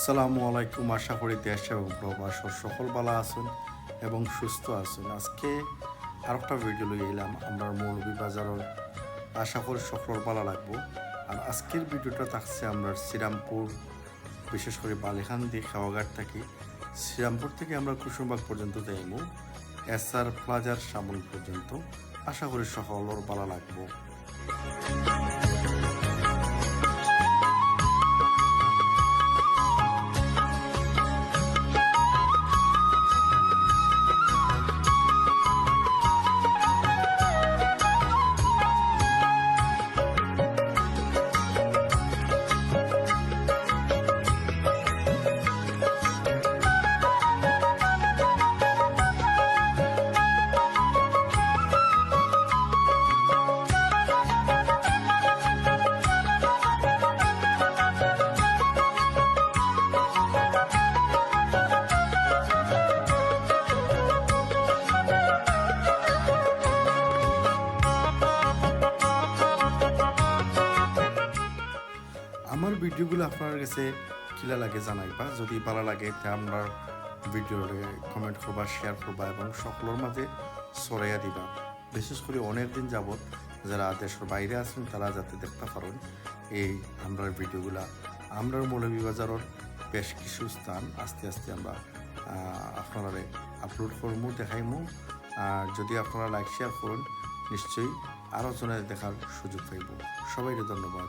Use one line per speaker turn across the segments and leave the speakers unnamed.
আসসালামু আলাইকুম। আশা করি দেশ এবং প্রবাসর সকল বালা আছেন এবং সুস্থ আছেন। আজকে আর একটা ভিডিও লই এলাম আমরা মৌলভী বাজারের। আশা করি সকল বালা লাগবো। আর আজকের ভিডিওটা থাকছে আমরা শ্রীরামপুর, বিশেষ করে বালিখান্দি খাওয়াঘাট থাকি। শ্রীরামপুর থেকে আমরা কুসুমবাগ পর্যন্ত যাইমু, এস আর প্লাজার সামন পর্যন্ত। আশা করি সকলের বালা লাগবো। ভিডিওগুলো আপনার কাছে কিলা লাগে জানাইবা? যদি ভালো লাগে, তে আপনার ভিডিওরে কমেন্ট করবা শেয়ার করবা এবং সকলের মাঝে ছড়াইয়া দিবা। বিশেষ করে অনেক দিন যাবত যারা দেশের বাইরে আছেন, তারা যাতে দেখতে পারেন এই আমরা ভিডিওগুলা। আমরা মৌলভীবাজারের বেশ কিছু স্থান, আস্তে আস্তে আমরা আপনারা আপলোড করব দেখাইমু। আর যদি আপনারা লাইক শেয়ার করুন, নিশ্চয়ই জনে দেখার সুযোগ পাইব। সবাইকে ধন্যবাদ।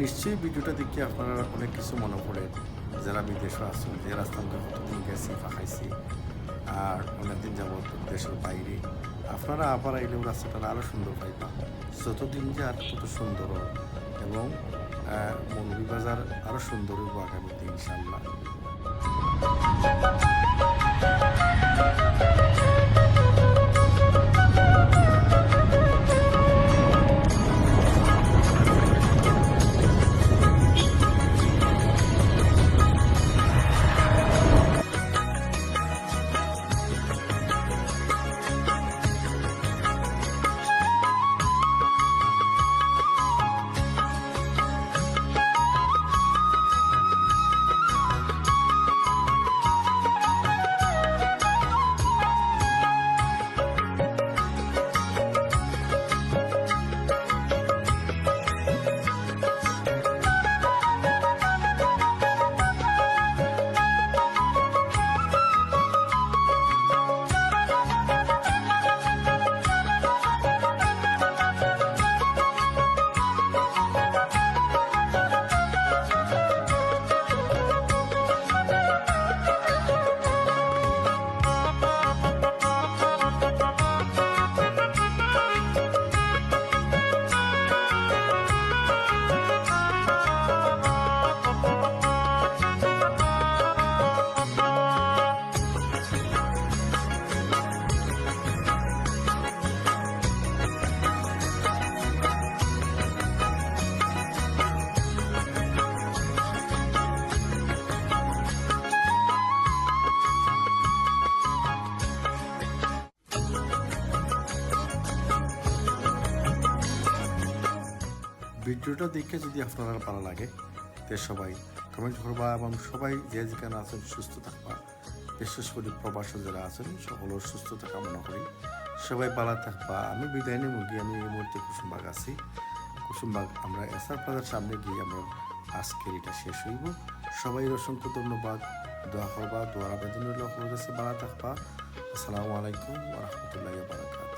নিশ্চয়ই ভিডিওটা দেখে আপনারা অনেক কিছু মনে পড়ে যারা বিদেশে আসুন যে রাস্তাতে কতদিন গেছি পাখাইছি আর অনেকদিন যাবত দেশের বাইরে। আপনারা আবার আইলেও রাস্তাটা আরও সুন্দর পাইবা। যতদিন যার তত সুন্দর এবং এবং মৌলভীবাজার আরও সুন্দর হইব আগামীতে ইনশাল্লাহ ভিডিওটা দেখে যদি আপনার ভালো লাগে, তে সবাই কমেন্ট করবা এবং সবাই যে যেখানে আছেন সুস্থ থাকবা। বিশেষ করে প্রবাসী যারা আছেন, সকলের সুস্থতা কামনা করি। সবাই ভালো থাকবা। আমি বিদায় নিয়ে মুরগি আমি এই মুহূর্তে কুসুমবাগ আছি। কুসুমবাগ, আমরা এসআর প্লাজার সামনে গিয়ে আমরা আজকের এটা শেষ হইব। সবাই অসংখ্য ধন্যবাদ। দোয়া করবা দোয়ার আবেদন আপনার কাছে ভালো থাকবা। আসসালামু আলাইকুম রহমতুল্লাহ বারাকাত